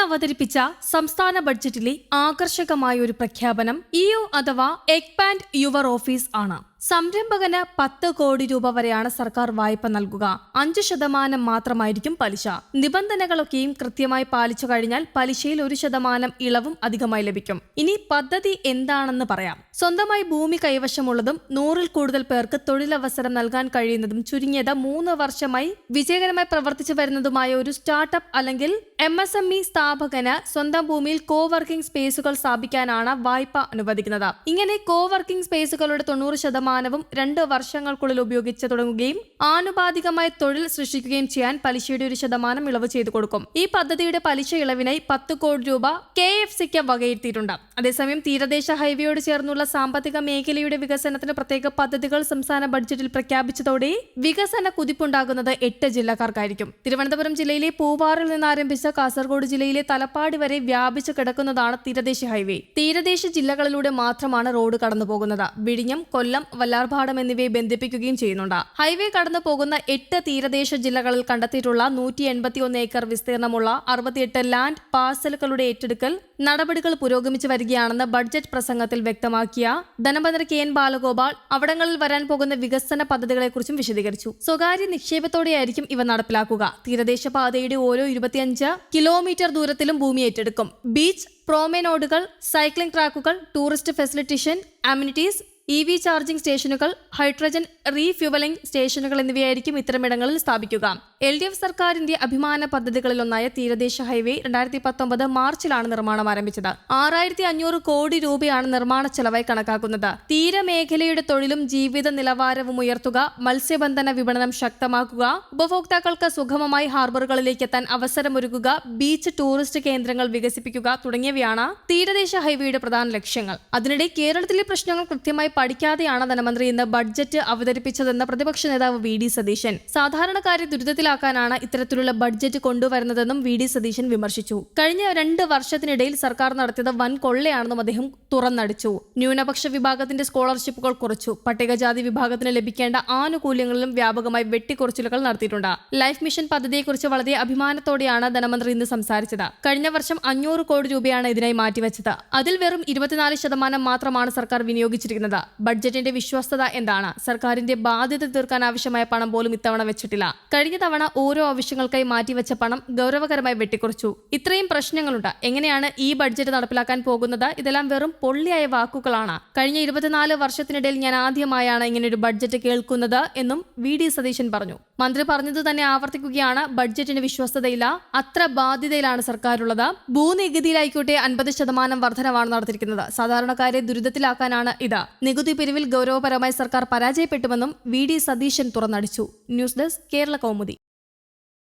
അവതരിപ്പിച്ച സംസ്ഥാന ബഡ്ജറ്റിലെ ആകർഷകമായ ഒരു പ്രഖ്യാപനം ഇഒ അഥവാ എക്പാൻഡ് യുവർ ഓഫീസ് ആണ്. സംരംഭകന് പത്ത് കോടി രൂപ വരെയാണ് സർക്കാർ വായ്പ നൽകുക. അഞ്ച് ശതമാനം മാത്രമായിരിക്കും പലിശ. നിബന്ധനകളൊക്കെയും കൃത്യമായി പാലിച്ചു കഴിഞ്ഞാൽ പലിശയിൽ ഒരു ശതമാനം ഇളവും അധികമായി ലഭിക്കും. ഇനി പദ്ധതി എന്താണെന്ന് പറയാം. സ്വന്തമായി ഭൂമി കൈവശമുള്ളതും നൂറിൽ കൂടുതൽ പേർക്ക് തൊഴിലവസരം നൽകാൻ കഴിയുന്നതും ചുരുങ്ങിയത് മൂന്ന് വർഷമായി വിജയകരമായി പ്രവർത്തിച്ചു വരുന്നതുമായ ഒരു സ്റ്റാർട്ടപ്പ് അല്ലെങ്കിൽ എം എസ് എം ഇ സ്ഥാപകന് സ്വന്തം ഭൂമിയിൽ കോ വർക്കിംഗ് സ്പേസുകൾ സ്ഥാപിക്കാനാണ് വായ്പ അനുവദിക്കുന്നത്. ഇങ്ങനെ കോ വർക്കിംഗ് സ്പേസുകളുടെ തൊണ്ണൂറ് ശതമാനവും രണ്ട് വർഷങ്ങൾക്കുള്ളിൽ ഉപയോഗിച്ച് തുടങ്ങുകയും ആനുപാതികമായി തൊഴിൽ സൃഷ്ടിക്കുകയും ചെയ്യാൻ പലിശയുടെ ഒരു ശതമാനം ഇളവ് ചെയ്തു കൊടുക്കും. ഈ പദ്ധതിയുടെ പലിശ ഇളവിനായി പത്ത് കോടി രൂപ കെ എഫ് സിക്ക് വകയിരുത്തിയിട്ടുണ്ട്. അതേസമയം തീരദേശ ഹൈവേയോട് ചേർന്നുള്ള സാമ്പത്തിക മേഖലയുടെ വികസനത്തിന് പ്രത്യേക പദ്ധതികൾ സംസ്ഥാന ബഡ്ജറ്റിൽ പ്രഖ്യാപിച്ചതോടെ വികസന കുതിപ്പുണ്ടാകുന്നത് എട്ട് ജില്ലക്കാർക്കായിരിക്കും. തിരുവനന്തപുരം ജില്ലയിലെ പൂവാറിൽ നിന്ന് ആരംഭിച്ച കാസർഗോഡ് ജില്ലയിലെ തലപ്പാടി വരെ വ്യാപിച്ചു കിടക്കുന്നതാണ് തീരദേശ ഹൈവേ. തീരദേശ ജില്ലകളിലൂടെ മാത്രമാണ് റോഡ് കടന്നുപോകുന്നത്. വിഴിഞ്ഞം കൊല്ലം വല്ലാർപാടം എന്നിവയെ ബന്ധിപ്പിക്കുകയും ചെയ്യുന്നുണ്ട്. ഹൈവേ കടന്നു പോകുന്ന എട്ട് തീരദേശ ജില്ലകളിൽ കണ്ടെത്തിയിട്ടുള്ള നൂറ്റി എൺപത്തിയൊന്ന് ഏക്കർ വിസ്തീർണമുള്ള അറുപത്തിയെട്ട് ലാൻഡ് പാർസലുകളുടെ ഏറ്റെടുക്കൽ നടപടികൾ പുരോഗമിച്ചു വരികയാണെന്ന് ബഡ്ജറ്റ് പ്രസംഗത്തിൽ വ്യക്തമാക്കിയ ധനമന്ത്രി കെ എൻ ബാലഗോപാൽ അവിടങ്ങളിൽ വരാൻ പോകുന്ന വികസന പദ്ധതികളെക്കുറിച്ചും വിശദീകരിച്ചു. സ്വകാര്യ നിക്ഷേപത്തോടെയായിരിക്കും ഇവ നടപ്പിലാക്കുക. തീരദേശ പാതയുടെ ഓരോ ഇരുപത്തിയഞ്ച് കിലോമീറ്റർ ദൂരത്തിലും ഭൂമി ഏറ്റെടുക്കും. ബീച്ച് പ്രോമെനോഡുകൾ സൈക്ലിംഗ് ട്രാക്കുകൾ tourist facilitation amenities E V charging സ്റ്റേഷനുകൾ ഹൈഡ്രജൻ റീഫ്യൂവലിംഗ് സ്റ്റേഷനുകൾ എന്നിവയായിരിക്കും ഇത്തരമിടങ്ങളിൽ സ്ഥാപിക്കുക. എൽ ഡി എഫ് സർക്കാരിന്റെ അഭിമാന പദ്ധതികളിലൊന്നായ തീരദേശ ഹൈവേ രണ്ടായിരത്തി പത്തൊമ്പത് മാർച്ചിലാണ് നിർമ്മാണം ആരംഭിച്ചത്. ആറായിരത്തി അഞ്ഞൂറ് കോടി രൂപയാണ് നിർമ്മാണ ചെലവായി കണക്കാക്കുന്നത്. തീരമേഖലയുടെ തൊഴിലും ജീവിത നിലവാരവും ഉയർത്തുക മത്സ്യബന്ധന വിപണനം ശക്തമാക്കുക ഉപഭോക്താക്കൾക്ക് സുഗമമായി ഹാർബറുകളിലേക്ക് എത്താൻ അവസരമൊരുക്കുക ബീച്ച് ടൂറിസ്റ്റ് കേന്ദ്രങ്ങൾ വികസിപ്പിക്കുക തുടങ്ങിയവയാണ് തീരദേശ ഹൈവേയുടെ പ്രധാന ലക്ഷ്യങ്ങൾ. അതിനിടെ കേരളത്തിലെ പ്രശ്നങ്ങൾ കൃത്യമായി പഠിക്കാതെയാണ് ധനമന്ത്രി ഇന്ന് ബഡ്ജറ്റ് അവതരിപ്പിച്ചതെന്ന് പ്രതിപക്ഷ നേതാവ് വി ഡി സതീശൻ. സാധാരണക്കാരെ ദുരിതത്തിലാക്കാനാണ് ഇത്തരത്തിലുള്ള ബഡ്ജറ്റ് കൊണ്ടുവരുന്നതെന്നും വി ഡി സതീശൻ വിമർശിച്ചു. കഴിഞ്ഞ രണ്ട് വർഷത്തിനിടയിൽ സർക്കാർ നടത്തിയത് വൻ കൊള്ളയാണെന്നും അദ്ദേഹം തുറന്നടിച്ചു. ന്യൂനപക്ഷ വിഭാഗത്തിന്റെ സ്കോളർഷിപ്പുകൾ കുറച്ചു. പട്ടികജാതി വിഭാഗത്തിന് ലഭിക്കേണ്ട ആനുകൂല്യങ്ങളിലും വ്യാപകമായി വെട്ടിക്കുറച്ചിലുകൾ നടത്തിയിട്ടുണ്ട്. ലൈഫ് മിഷൻ പദ്ധതിയെക്കുറിച്ച് വളരെ അഭിമാനത്തോടെയാണ് ധനമന്ത്രി ഇന്ന് സംസാരിച്ചത്. കഴിഞ്ഞ വർഷം അഞ്ഞൂറ് കോടി രൂപയാണ് ഇതിനായി മാറ്റിവെച്ചത്. അതിൽ വെറും ഇരുപത്തിനാല് ശതമാനം മാത്രമാണ് സർക്കാർ വിനിയോഗിച്ചിരിക്കുന്നത്. ബഡ്ജറ്റിന്റെ വിശ്വസ്തത എന്താണ്? സർക്കാരിന്റെ ബാധ്യത തീർക്കാൻ ആവശ്യമായ പണം പോലും ഇത്തവണ വെച്ചിട്ടില്ല. കഴിഞ്ഞ തവണ ഓരോ ആവശ്യങ്ങൾക്കായി മാറ്റിവെച്ച പണം ഗൗരവകരമായി വെട്ടിക്കുറച്ചു. ഇത്രയും പ്രശ്നങ്ങളുണ്ട്. എങ്ങനെയാണ് ഈ ബഡ്ജറ്റ് നടപ്പിലാക്കാൻ പോകുന്നത്? ഇതെല്ലാം വെറും പൊള്ളിയായ വാക്കുകളാണ്. കഴിഞ്ഞ ഇരുപത്തിനാല് വർഷത്തിനിടയിൽ ഞാൻ ആദ്യമായാണ് ഇങ്ങനെ ഒരു ബഡ്ജറ്റ് കേൾക്കുന്നത് എന്നും വി. ഡി. സതീശൻ പറഞ്ഞു. മന്ത്രി പറഞ്ഞത് തന്നെ ആവർത്തിക്കുകയാണ്. ബഡ്ജറ്റിന് വിശ്വസ്തതയില്ല അത്ര ബാധ്യതയിലാണ് സർക്കാരുള്ളത്. ഭൂനികുതിയിലായിക്കോട്ടെ അൻപത് ശതമാനം വർധനവാണ് നടത്തിയിരിക്കുന്നത്. സാധാരണക്കാരെ ദുരിതത്തിലാക്കാനാണ് ഇത്. നികുതി പിരിവിൽ ഗൗരവപരമായി സർക്കാർ പരാജയപ്പെട്ടുവെന്നും V D Satheesan തുറന്നടിച്ചു. News desk Kerala Kaumudi.